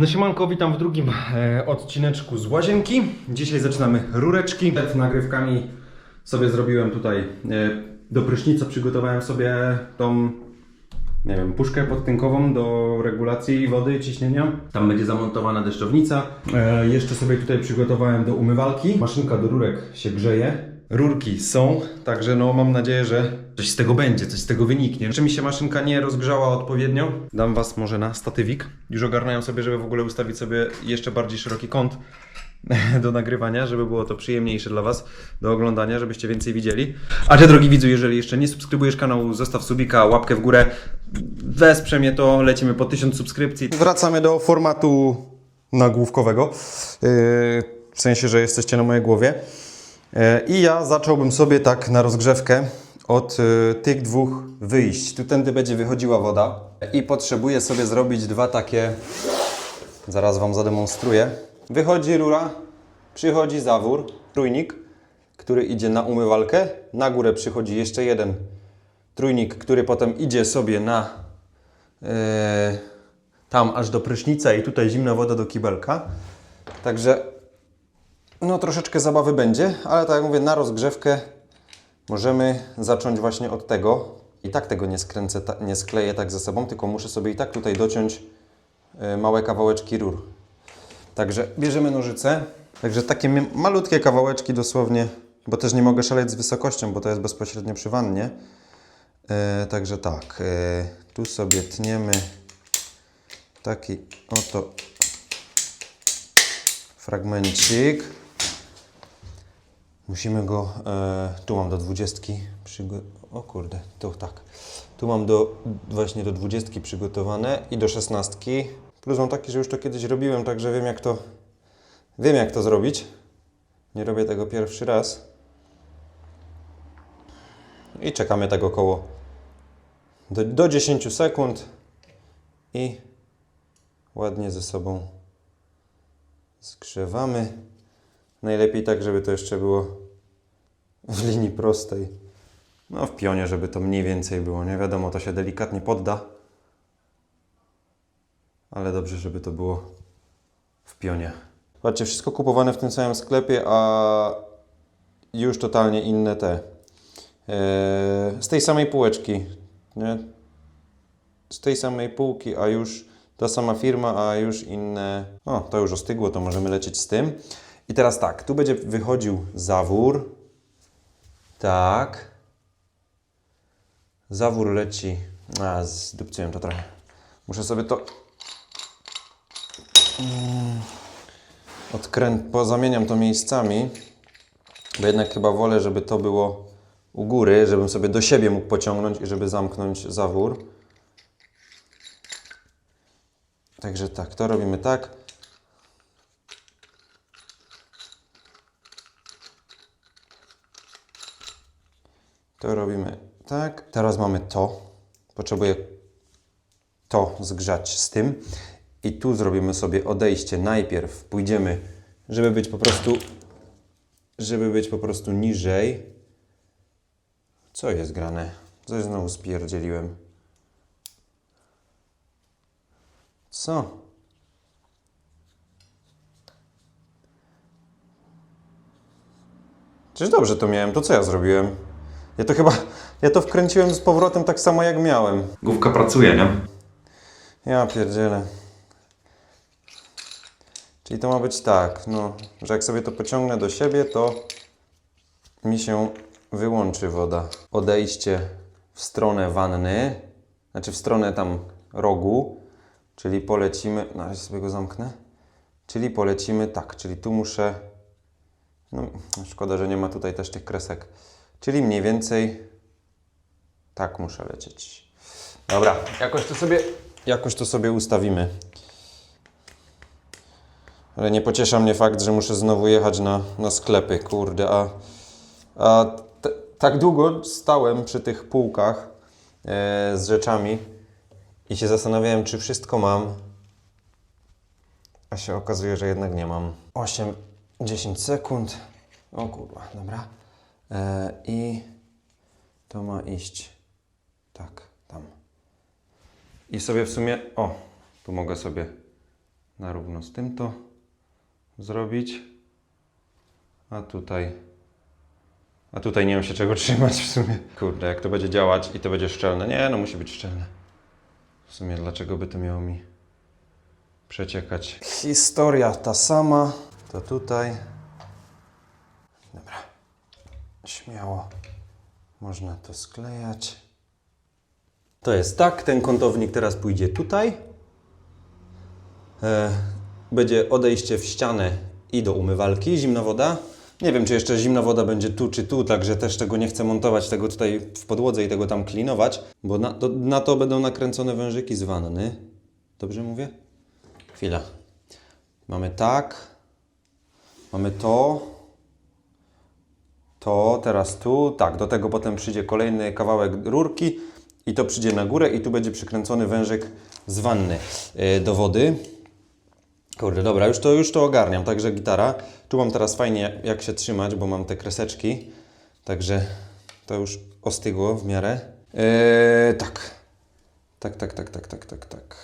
No siemanko, witam w drugim e, odcineczku z łazienki. Dzisiaj zaczynamy rureczki. Przed nagrywkami sobie zrobiłem tutaj e, do prysznica przygotowałem sobie tą nie wiem, puszkę podtynkową do regulacji wody ciśnienia. Tam będzie zamontowana deszczownica. E, jeszcze sobie tutaj przygotowałem do umywalki. Maszynka do rurek się grzeje. Rurki są, także no mam nadzieję, że coś z tego będzie, coś z tego wyniknie. Czy mi się maszynka nie rozgrzała odpowiednio? Dam Was może na statywik. Już ogarniałem sobie, żeby w ogóle ustawić sobie jeszcze bardziej szeroki kąt do nagrywania, żeby było to przyjemniejsze dla Was do oglądania, żebyście więcej widzieli. A Ty, drogi widzu, jeżeli jeszcze nie subskrybujesz kanału, zostaw subika, łapkę w górę. Wesprze mnie to, lecimy po 1000 subskrypcji. Wracamy do formatu nagłówkowego. Yy, w sensie, że jesteście na mojej głowie. Yy, I ja zacząłbym sobie tak na rozgrzewkę od yy, tych dwóch wyjść. Tu tędy będzie wychodziła woda. I potrzebuję sobie zrobić dwa takie Zaraz Wam zademonstruję. Wychodzi rura, przychodzi zawór, trójnik, który idzie na umywalkę. Na górę przychodzi jeszcze jeden trójnik, który potem idzie sobie na e, tam aż do prysznica i tutaj zimna woda do kibelka. Także no troszeczkę zabawy będzie, ale tak jak mówię, na rozgrzewkę możemy zacząć właśnie od tego. I tak tego nie skręcę, nie skleję tak ze sobą, tylko muszę sobie i tak tutaj dociąć e, małe kawałeczki rur. Także bierzemy nożyce. Także takie malutkie kawałeczki dosłownie, bo też nie mogę szaleć z wysokością, bo to jest bezpośrednio przy wannie. E, także tak, e, tu sobie tniemy taki oto fragmencik. Musimy go, e, tu mam do dwudziestki, o kurde, to tak. Tu mam do, właśnie do dwudziestki przygotowane i do szesnastki. Plus mam taki, że już to kiedyś robiłem, także wiem jak to, wiem jak to zrobić. Nie robię tego pierwszy raz. I czekamy tak około do, do 10 sekund i ładnie ze sobą zgrzewamy. Najlepiej tak, żeby to jeszcze było w linii prostej. No w pionie, żeby to mniej więcej było. Nie wiadomo, to się delikatnie podda. Ale dobrze, żeby to było w pionie. Patrzcie, wszystko kupowane w tym samym sklepie, a już totalnie inne te. Eee, z tej samej półeczki. Nie? Z tej samej półki, a już ta sama firma, a już inne. O, to już ostygło, to możemy lecieć z tym. I teraz tak, tu będzie wychodził zawór. Tak. Zawór leci. A, zdupcyłem to trochę. Muszę sobie to odkręt, pozamieniam to miejscami, bo jednak chyba wolę, żeby to było u góry, żebym sobie do siebie mógł pociągnąć i żeby zamknąć zawór. Także tak, to robimy tak. To robimy tak. Teraz mamy to. Potrzebuję to zgrzać z tym. I tu zrobimy sobie odejście. Najpierw pójdziemy, żeby być po prostu, żeby być po prostu niżej. Co jest grane? Coś znowu spierdzieliłem. Co? Czyż dobrze to miałem? To co ja zrobiłem? Ja to chyba, ja to wkręciłem z powrotem tak samo jak miałem. Główka pracuje, nie? Ja pierdzielę. Czyli to ma być tak, no, że jak sobie to pociągnę do siebie, to mi się wyłączy woda. Odejście w stronę wanny, znaczy w stronę tam rogu, czyli polecimy, na razie sobie go zamknę, czyli polecimy tak, czyli tu muszę, no szkoda, że nie ma tutaj też tych kresek, czyli mniej więcej tak muszę lecieć. Dobra, jakoś to sobie, jakoś to sobie ustawimy. Ale nie pociesza mnie fakt, że muszę znowu jechać na, na sklepy, kurde, a, a t- tak długo stałem przy tych półkach e, z rzeczami i się zastanawiałem, czy wszystko mam, a się okazuje, że jednak nie mam. 8-10 sekund. O kurwa, dobra. E, I to ma iść tak, tam. I sobie w sumie, o, tu mogę sobie na równo z tym to zrobić. A tutaj. A tutaj nie wiem się czego trzymać w sumie. Kurde, jak to będzie działać i to będzie szczelne. Nie, no musi być szczelne. W sumie dlaczego by to miało mi przeciekać? Historia ta sama. To tutaj. Dobra. Śmiało. Można to sklejać. To jest tak, ten kątownik teraz pójdzie tutaj. E, będzie odejście w ścianę i do umywalki, zimna woda. Nie wiem, czy jeszcze zimna woda będzie tu czy tu, także też tego nie chcę montować, tego tutaj w podłodze i tego tam klinować, bo na to, na to będą nakręcone wężyki z wanny. Dobrze mówię? Chwila. Mamy tak. Mamy to. To, teraz tu. Tak, do tego potem przyjdzie kolejny kawałek rurki i to przyjdzie na górę i tu będzie przykręcony wężyk z wanny yy, do wody. Kurde, dobra, już to, już to ogarniam, także gitara. Tu mam teraz fajnie jak się trzymać, bo mam te kreseczki, także to już ostygło w miarę. Yy, tak. Tak, tak, tak, tak, tak, tak, tak.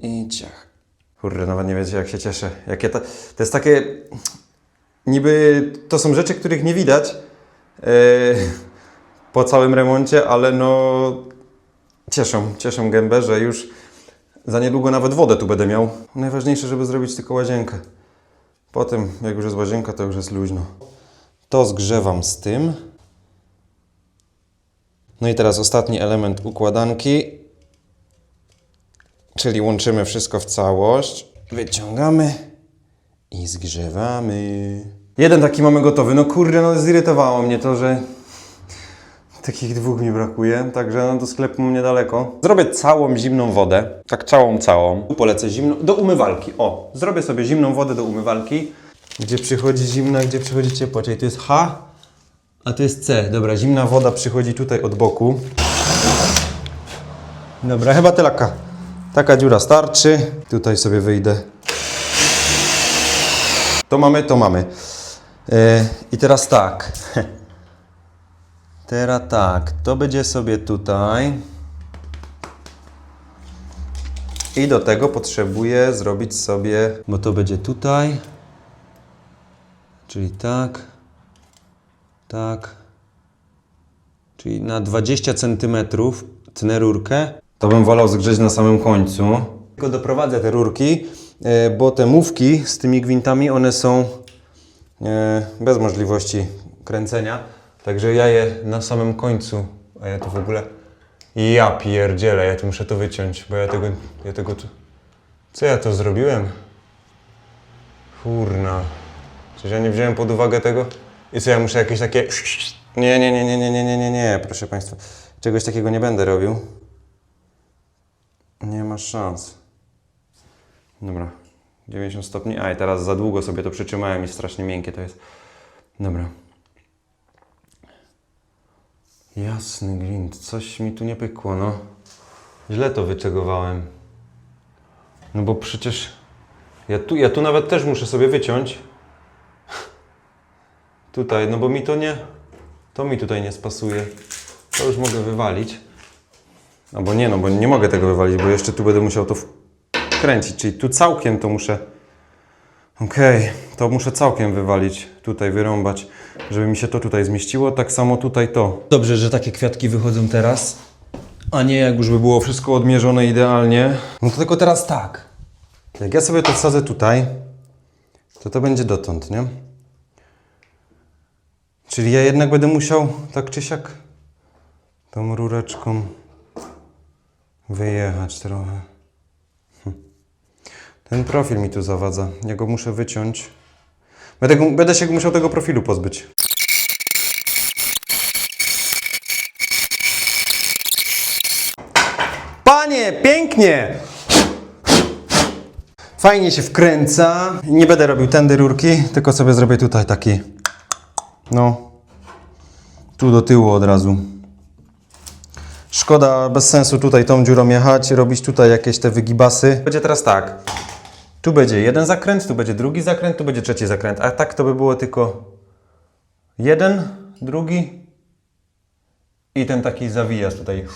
I ciach. Kurde, nawet nie wiecie jak się cieszę. Jakie to, to jest takie... Niby to są rzeczy, których nie widać yy, po całym remoncie, ale no cieszą, cieszą gębę, że już za niedługo nawet wodę tu będę miał. Najważniejsze, żeby zrobić tylko łazienkę. Potem, jak już jest łazienka, to już jest luźno. To zgrzewam z tym. No i teraz ostatni element układanki. Czyli łączymy wszystko w całość. Wyciągamy i zgrzewamy. Jeden taki mamy gotowy. No kurde, no zirytowało mnie to, że Takich dwóch mi brakuje, także no do sklepu mam niedaleko. Zrobię całą zimną wodę, tak całą, całą. Polecę zimną, do umywalki. O, zrobię sobie zimną wodę do umywalki. Gdzie przychodzi zimna, gdzie przychodzi ciepła, czyli to jest H, a to jest C. Dobra, zimna woda przychodzi tutaj od boku. Dobra, chyba tylaka. Taka dziura starczy. Tutaj sobie wyjdę. To mamy, to mamy. Yy, I teraz tak. Teraz tak, to będzie sobie tutaj. I do tego potrzebuję zrobić sobie, bo to będzie tutaj. Czyli tak, tak. Czyli na 20 cm tnę rurkę. To bym wolał zgrzeć na samym końcu. Tylko doprowadzę te rurki, e, bo te mówki z tymi gwintami, one są e, bez możliwości kręcenia. Także ja je na samym końcu, a ja to w ogóle... Ja pierdzielę, ja tu muszę to wyciąć, bo ja tego... Ja tego. Co ja to zrobiłem? Kurna. Przecież ja nie wziąłem pod uwagę tego? I co, ja muszę jakieś takie... Nie, nie, nie, nie, nie, nie, nie, nie, nie, proszę Państwa. Czegoś takiego nie będę robił. Nie ma szans. Dobra. 90 stopni. A i teraz za długo sobie to przytrzymałem i strasznie miękkie to jest. Dobra. Jasny gwint, coś mi tu nie pykło, no. Źle to wyczegowałem. No bo przecież ja tu, ja tu nawet też muszę sobie wyciąć. Tutaj, no bo mi to nie, to mi tutaj nie spasuje. To już mogę wywalić. Albo nie, no bo nie mogę tego wywalić, bo jeszcze tu będę musiał to czyli tu całkiem to muszę Okej, to muszę całkiem wywalić, tutaj wyrąbać, żeby mi się to tutaj zmieściło, tak samo tutaj to. Dobrze, że takie kwiatki wychodzą teraz, a nie jak już by było wszystko odmierzone idealnie. No to tylko teraz tak. Jak ja sobie to wsadzę tutaj, to to będzie dotąd, nie? Czyli ja jednak będę musiał tak czy siak tą rureczką wyjechać trochę. Ten profil mi tu zawadza. Ja go muszę wyciąć. Będę, będę się musiał tego profilu pozbyć. Panie, pięknie! Fajnie się wkręca. Nie będę robił tędy rurki, tylko sobie zrobię tutaj taki. No. Tu do tyłu od razu. Szkoda, bez sensu tutaj tą dziurą jechać, robić tutaj jakieś te wygibasy. Będzie teraz tak. Tu będzie jeden zakręt, tu będzie drugi zakręt, tu będzie trzeci zakręt. A tak to by było tylko jeden, drugi i ten taki zawijasz tutaj.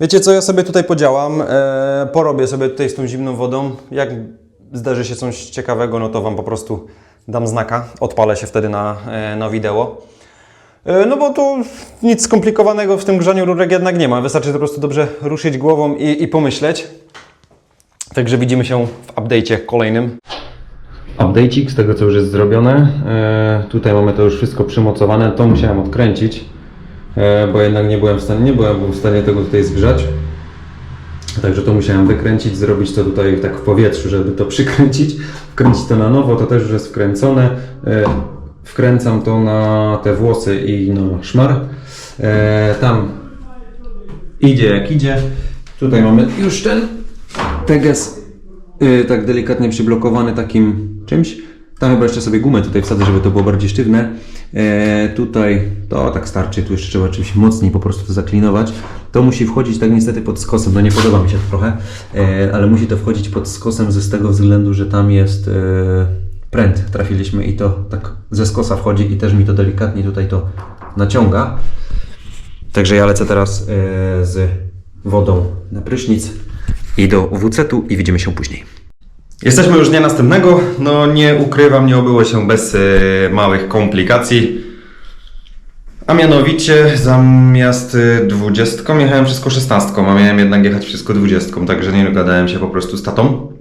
Wiecie co, ja sobie tutaj podziałam, e, porobię sobie tutaj z tą zimną wodą. Jak zdarzy się coś ciekawego, no to Wam po prostu dam znaka, odpalę się wtedy na, e, na wideo. E, no bo tu nic skomplikowanego w tym grzaniu rurek jednak nie ma, wystarczy po prostu dobrze ruszyć głową i, i pomyśleć. Także widzimy się w update'cie kolejnym. Update'ik z tego co już jest zrobione. E, tutaj mamy to już wszystko przymocowane, to musiałem odkręcić bo jednak nie byłem w stanie, nie byłem w stanie tego tutaj zgrzać. Także to musiałem wykręcić, zrobić to tutaj tak w powietrzu, żeby to przykręcić, wkręcić to na nowo, to też już jest wkręcone. E, Wkręcam to na te włosy i na szmar. E, Tam idzie jak idzie. Tutaj mamy już ten teges y, tak delikatnie przyblokowany takim czymś. Tam chyba jeszcze sobie gumę tutaj wsadzę, żeby to było bardziej sztywne. E, tutaj to tak starczy, tu jeszcze trzeba czymś mocniej po prostu to zaklinować. To musi wchodzić tak niestety pod skosem, no nie podoba mi się to trochę, e, ale musi to wchodzić pod skosem ze z tego względu, że tam jest e, pręt, trafiliśmy i to tak ze skosa wchodzi i też mi to delikatnie tutaj to naciąga. Także ja lecę teraz e, z wodą na prysznic i do WC-tu i widzimy się później. Jesteśmy już dnia następnego. No nie ukrywam, nie obyło się bez małych komplikacji. A mianowicie zamiast 20 jechałem wszystko 16, a miałem jednak jechać wszystko 20, także nie dogadałem się po prostu z tatą.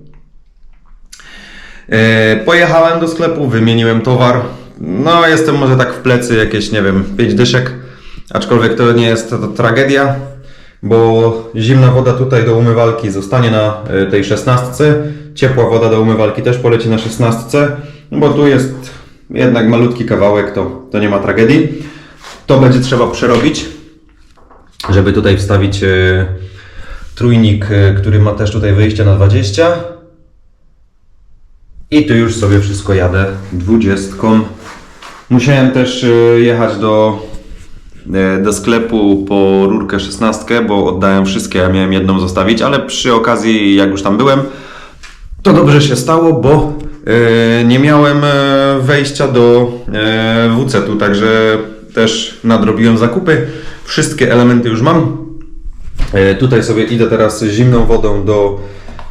E, Pojechałem do sklepu, wymieniłem towar. No, jestem może tak w plecy jakieś, nie wiem, 5 dyszek. Aczkolwiek to nie jest to, tragedia, bo zimna woda tutaj do umywalki zostanie na e, tej 16. Ciepła woda do umywalki też poleci na 16, bo tu jest jednak malutki kawałek, to, to nie ma tragedii. To będzie trzeba przerobić, żeby tutaj wstawić e, trójnik, e, który ma też tutaj wyjście na 20. I tu już sobie wszystko jadę dwudziestką. Musiałem też e, jechać do, do sklepu po rurkę 16, bo oddałem wszystkie, ja miałem jedną zostawić, ale przy okazji, jak już tam byłem, to dobrze się stało, bo nie miałem wejścia do WC-tu, także też nadrobiłem zakupy. Wszystkie elementy już mam. E, Tutaj sobie idę teraz zimną wodą do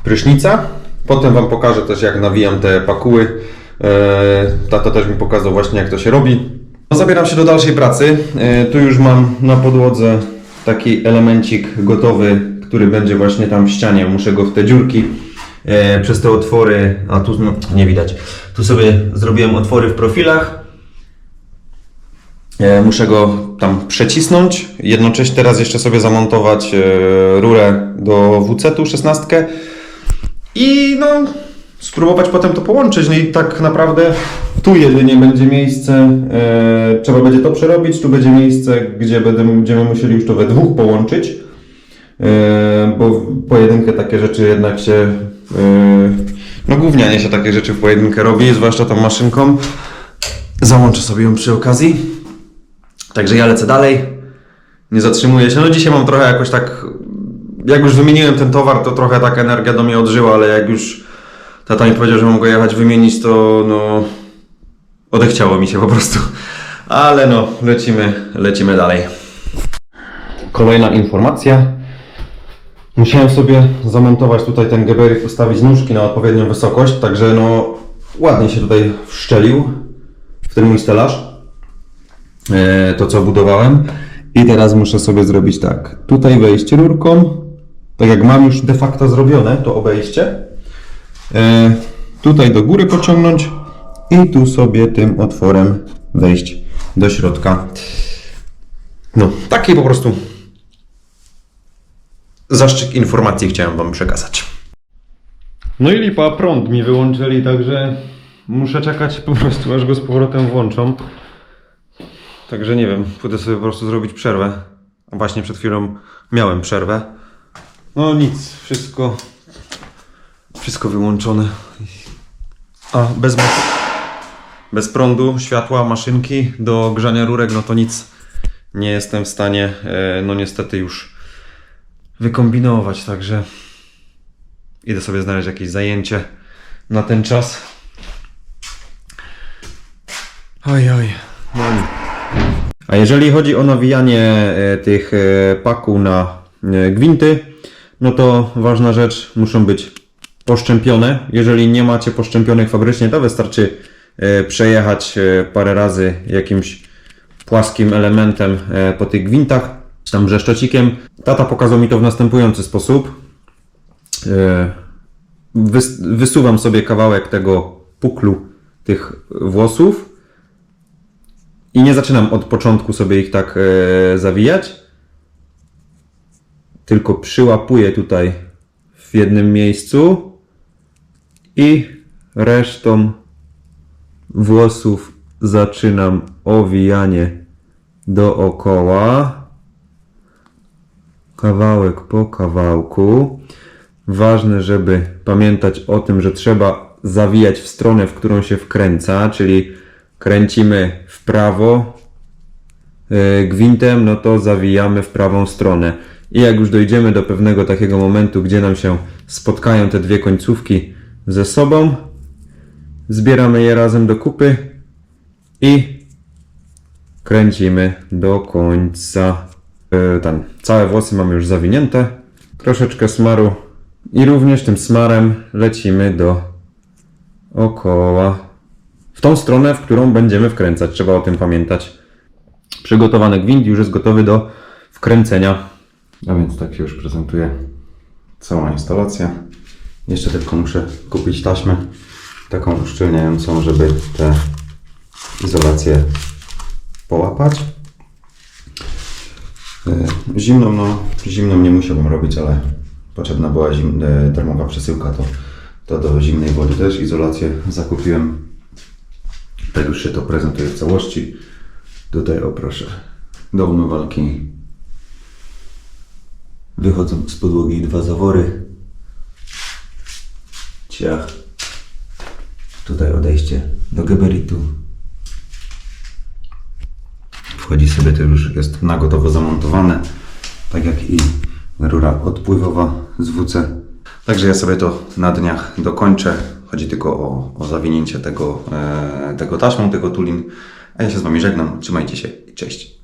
prysznica. Potem Wam pokażę też jak nawijam te pakuły. E, Tata też mi pokazał właśnie jak to się robi. No, zabieram się do dalszej pracy. E, Tu już mam na podłodze taki elemencik gotowy, który będzie właśnie tam w ścianie. Muszę go w te dziurki przez te otwory, a tu no, nie widać. Tu sobie zrobiłem otwory w profilach. E, Muszę go tam przecisnąć. Jednocześnie teraz jeszcze sobie zamontować e, rurę do WC-tu 16 i no spróbować potem to połączyć. No i tak naprawdę tu jedynie będzie miejsce, e, trzeba będzie to przerobić, tu będzie miejsce, gdzie będziemy musieli już to we dwóch połączyć, bo pojedynkę takie rzeczy jednak się, e, no gównianie się takie rzeczy w pojedynkę robi, zwłaszcza tą maszynką. Załączę sobie ją przy okazji. Także ja lecę dalej. Nie zatrzymuję się. No dzisiaj mam trochę jakoś tak. Jak już wymieniłem ten towar, to trochę tak energia do mnie odżyła, ale jak już tata mi powiedział, że go jechać wymienić, to no. Odechciało mi się po prostu. Ale no, lecimy, lecimy dalej. Kolejna informacja. Musiałem sobie zamontować tutaj ten geberyk, ustawić nóżki na odpowiednią wysokość, także no ładnie się tutaj wszczelił w ten mój stelaż to, co budowałem. I teraz muszę sobie zrobić tak. Tutaj wejście rurką. Tak jak mam już de facto zrobione to obejście. E, tutaj do góry pociągnąć i tu sobie tym otworem wejść do środka. No, taki po prostu zaszczyt informacji chciałem Wam przekazać. No i lipa, prąd mi wyłączyli, także muszę czekać po prostu aż go z powrotem włączą. Także nie wiem, pójdę sobie po prostu zrobić przerwę. A Właśnie przed chwilą miałem przerwę. No nic, wszystko wszystko wyłączone. A bez bez prądu, światła, maszynki do grzania rurek, no to nic nie jestem w stanie, e, no niestety już wykombinować, także idę sobie znaleźć jakieś zajęcie na ten czas. Oj, oj, no nic. A jeżeli chodzi o nawijanie e, tych e, paku na e, gwinty, no to ważna rzecz, muszą być poszczępione. Jeżeli nie macie poszczępionych fabrycznie, to wystarczy przejechać parę razy jakimś płaskim elementem po tych gwintach, tam brzeszczocikiem. Tata pokazał mi to w następujący sposób. Wys- wysuwam sobie kawałek tego puklu tych włosów i nie zaczynam od początku sobie ich tak e, zawijać, tylko przyłapuję tutaj w jednym miejscu i resztą włosów zaczynam owijanie dookoła. Kawałek po kawałku. Ważne, żeby pamiętać o tym, że trzeba zawijać w stronę, w którą się wkręca, czyli kręcimy w prawo e, gwintem, no to zawijamy w prawą stronę. I jak już dojdziemy do pewnego takiego momentu, gdzie nam się spotkają te dwie końcówki ze sobą, zbieramy je razem do kupy i kręcimy do końca. E, Ten, całe włosy mamy już zawinięte. Troszeczkę smaru i również tym smarem lecimy do okoła. W tą stronę, w którą będziemy wkręcać. Trzeba o tym pamiętać. Przygotowany gwint już jest gotowy do wkręcenia. A więc tak się już prezentuje cała instalacja. Jeszcze tylko muszę kupić taśmę taką uszczelniającą, żeby te izolacje połapać. E, Zimną, no, zimną nie musiałbym robić, ale potrzebna była zim, darmowa przesyłka, to, to do zimnej wody też izolację zakupiłem. Tak już się to prezentuje w całości. Tutaj o proszę, do umywalki wychodzą z podłogi dwa zawory. Ciach. Tutaj odejście do gabaritu. Wchodzi sobie to już jest na gotowo zamontowane, tak jak i rura odpływowa z WC. Także ja sobie to na dniach dokończę. Chodzi tylko o, o zawinięcie tego, e, tego taśmą, tego tulin. A ja się z Wami żegnam. Trzymajcie się cześć.